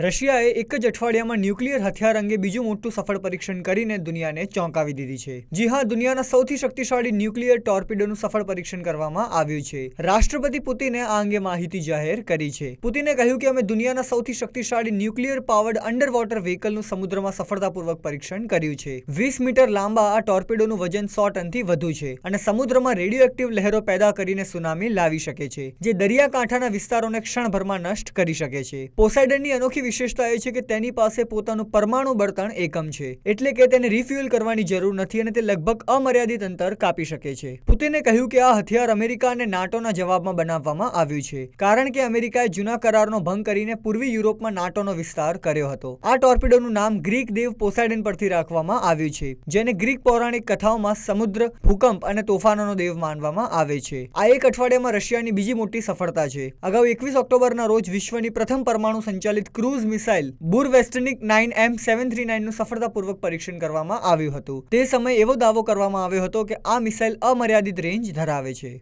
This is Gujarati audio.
રશિયાએ એક જ અઠવાડિયામાં ન્યુક્લિયર હથિયાર અંગે બીજું મોટું સફળ પરીક્ષણ કરીને દુનિયાને ચોંકાવી દીધી છે. જી હા, દુનિયાના સૌથી શક્તિશાળી ન્યુક્લિયર ટોર્પિડોનું સફળ પરીક્ષણ કરવામાં આવ્યું છે. રાષ્ટ્રપતિ પુતિને આ અંગે માહિતી જાહેર કરી છે. પુતિને કહ્યું કે અમે દુનિયાના સૌથી શક્તિશાળી ન્યુક્લિયર પાવર્ડ અંડર વોટર વ્હીકલનું સમુદ્રમાં સફળતાપૂર્વક પરીક્ષણ કર્યું છે. વીસ મીટર લાંબા આ ટોર્પિડોનું વજન સો ટનથી વધુ છે અને સમુદ્રમાં રેડિયોએક્ટિવ લહેરો પેદા કરીને સુનામી લાવી શકે છે, જે દરિયાકાંઠાના વિસ્તારોને ક્ષણભરમાં નષ્ટ કરી શકે છે. પોસાઇડનની અનોખી વિશેષતા એ છે કે તેની પાસે પોતાનું પરમાણુ બળતણ એકમ છે. એટલે કે તેને રિફ્યુઅલ કરવાની જરૂર નથી અને તે લગભગ અમર્યાદિત અંતર કાપી શકે છે. પુતિને કહ્યું કે આ હથિયાર અમેરિકા અને નાટોના જવાબમાં બનાવવામાં આવ્યું છે. કારણ કે અમેરિકાએ જૂના કરારનો ભંગ કરીને પૂર્વી યુરોપમાં નાટોનો વિસ્તાર કર્યો હતો. આ ટોર્પિડોનું નામ ગ્રીક દેવ પોસાઇડન પરથી રાખવામાં આવ્યું છે, જેને ગ્રીક પૌરાણિક કથાઓમાં સમુદ્ર, ભૂકંપ અને તોફાનોનો દેવ માનવામાં આવે છે. આ એક અઠવાડિયામાં રશિયાની બીજી મોટી સફળતા છે. અગાઉ એકવીસ ઓક્ટોબરના રોજ વિશ્વની પ્રથમ પરમાણુ સંચાલિત cruise missile Burevestnik nine M seven three નાઇનનું સફળતાપૂર્વક પરીક્ષણ કરવામાં આવ્યું હતું. તે સમયે એવો દાવો કરવામાં આવ્યો હતો કે આ મિસાઇલ અમર્યાદિત રેન્જ ધરાવે છે.